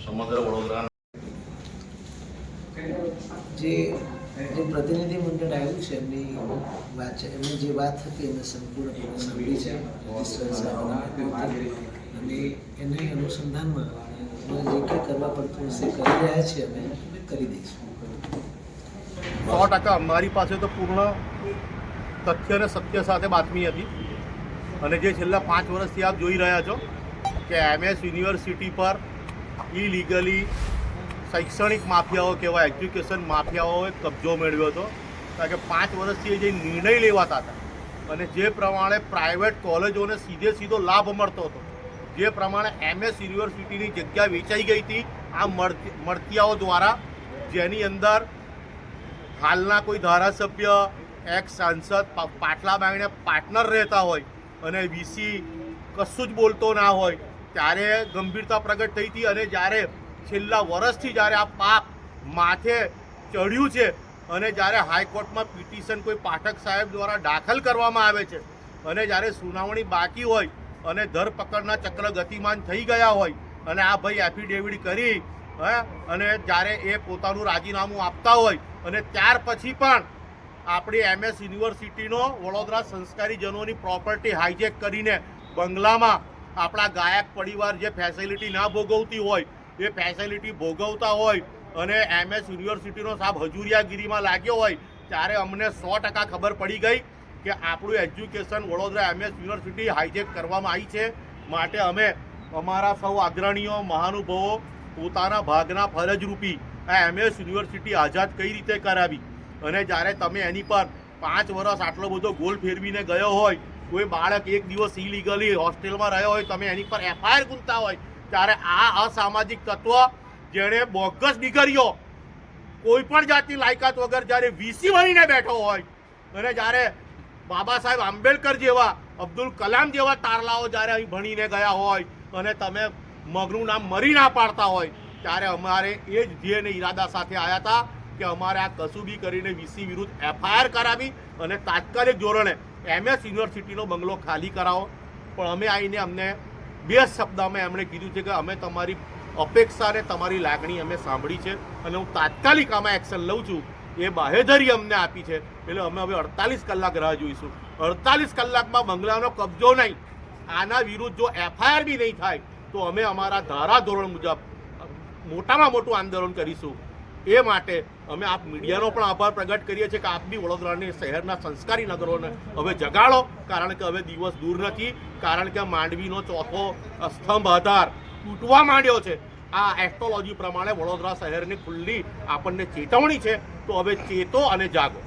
સમગ્ર છે એને અનુસંધાનમાં જે કંઈ કરવા પડતું હશે કરી રહ્યા છે કરી દઈશું. અમારી પાસે તો પૂર્ણ તથ્ય અને સત્ય સાથે બાતમી હતી. અને જે છેલ્લા પાંચ વર્ષથી આપ જોઈ રહ્યા છો કે એમએસ યુનિવર્સિટી પર ઇલીગલી શૈક્ષણિક માફિયાઓ કહેવાય એજ્યુકેશન માફિયાઓએ કબજો મેળવ્યો હતો. કારણ કે પાંચ વર્ષથી જે નિર્ણય લેવાતા હતા અને જે પ્રમાણે પ્રાઇવેટ કોલેજોને સીધે સીધો લાભ મળતો હતો, જે પ્રમાણે એમએસ યુનિવર્સિટીની જગ્યા વેચાઈ ગઈ હતી, આ મળતી, મળતિયાઓ દ્વારા, જેની અંદર હાલના કોઈ ધારાસભ્ય એક્સ સાંસદ પાટલા બાઈને પાર્ટનર રહેતા હોય અને વીસી કશું જ બોલતો ના હોય, ત્યારે ગંભીરતા પ્રગટ થઈ હતી અને જ્યારે છેલ્લા વર્ષથી જ્યારે આ પાપ માથે ચડ્યું છે અને જ્યારે હાઈકોર્ટમાં પિટિશન કોઈ પાઠક સાહેબ દ્વારા દાખલ કરવામાં આવે છે અને જ્યારે સુનાવણી બાકી હોય અને ધરપકડના ચક્ર ગતિમાન થઈ ગયા હોય અને આ ભાઈ એફિડેવિટ કરી અને જ્યારે એ પોતાનું રાજીનામું આપતા હોય અને ત્યાર પછી પણ આપણી એમએસ યુનિવર્સિટીનો વડોદરા સંસ્કારીજનોની પ્રોપર્ટી હાઈજેક કરીને બંગલામાં આપણા ગાયક પરિવાર જે ફેસિલિટી ના ભોગવતી હોય, એ ફેસિલિટી ભોગવતા હોય અને એમએસ યુનિવર્સિટીનો સાહેબ હજુરિયાગીરીમાં લાગ્યો હોય, ત્યારે અમને સો ટકા ખબર પડી ગઈ કે આપણું education Vadodara MS university hijack કરવામાં આવી છે. માટે અમે અમારા સૌ અગ્રણીઓ, મહાનુભાવો પોતાના ભાગના ફરજરૂપી આ એમએસ યુનિવર્સિટી આઝાદ કઈ રીતે કરાવી? અને જ્યારે તમે એની પર પાંચ વર્ષ આટલો બધો ગોલ ફેરવીને ગયો હોય, કોઈ બાળક એક દિવસ ઇલીગલી હોસ્ટેલમાં રહ્યો હોય, તમે એની પર એફઆઈઆર ગુંજતા હોય, ત્યારે આ અસામાજિક તત્વ જેણે બોગસ દીકરીઓ કોઈ પણ જાતની લાયકાત વગર જ્યારે વીસી બનીને બેઠો હોય, અને જ્યારે બાબા સાહેબ આંબેડકર જેવા, અબ્દુલ કલામ જેવા તારલાઓ જ્યારે અહીં ભણીને ગયા હોય, અને તમે મગનું નામ મરી ના પાડતા હોય, ત્યારે અમારે એ જ ધ્યેય અને ઈરાદા સાથે આવ્યા હતા. કે અમારે આ કસુબી કરીને વીસી વિરુદ્ધ એફઆઈઆર કરાવી અને તાત્કાલિક ધોરણે એમએસ યુનિવર્સિટીનો બંગલો ખાલી કરાવો. પણ અમે આવીને અમને બે શબ્દમાં એમણે કીધું છે કે અમે તમારી અપેક્ષા અને તમારી લાગણી અમે સાંભળી છે અને હું તાત્કાલિક આમાં એક્શન લઉં છું. એ બાહેધરી અમને આપી છે. એટલે અમે હવે અડતાલીસ કલાક રાહ જોઈશું. અડતાલીસ કલાકમાં બંગલાનો કબજો નહીં. આના વિરુદ્ધ જો એફઆઈઆર બી નહીં થાય, તો અમે અમારા ધારા ધોરણ મુજબ મોટામાં મોટું આંદોલન કરીશું. એ માટે અમે આપ મીડિયાનો પણ આભાર પ્રગટ કરીએ છીએ કે આપ બી વડોદરાની શહેરના સંસ્કારી નગરોને હવે જગાડો. કારણ કે હવે દિવસ દૂર નથી. કારણ કે માંડવીનો ચોથો સ્તંભ આધાર તૂટવા માંડ્યો છે. આ એસ્ટ્રોલોજી પ્રમાણે વડોદરા શહેરની ખુલ્લી આપણને ચેતવણી છે. તો હવે ચેતો અને જાગો.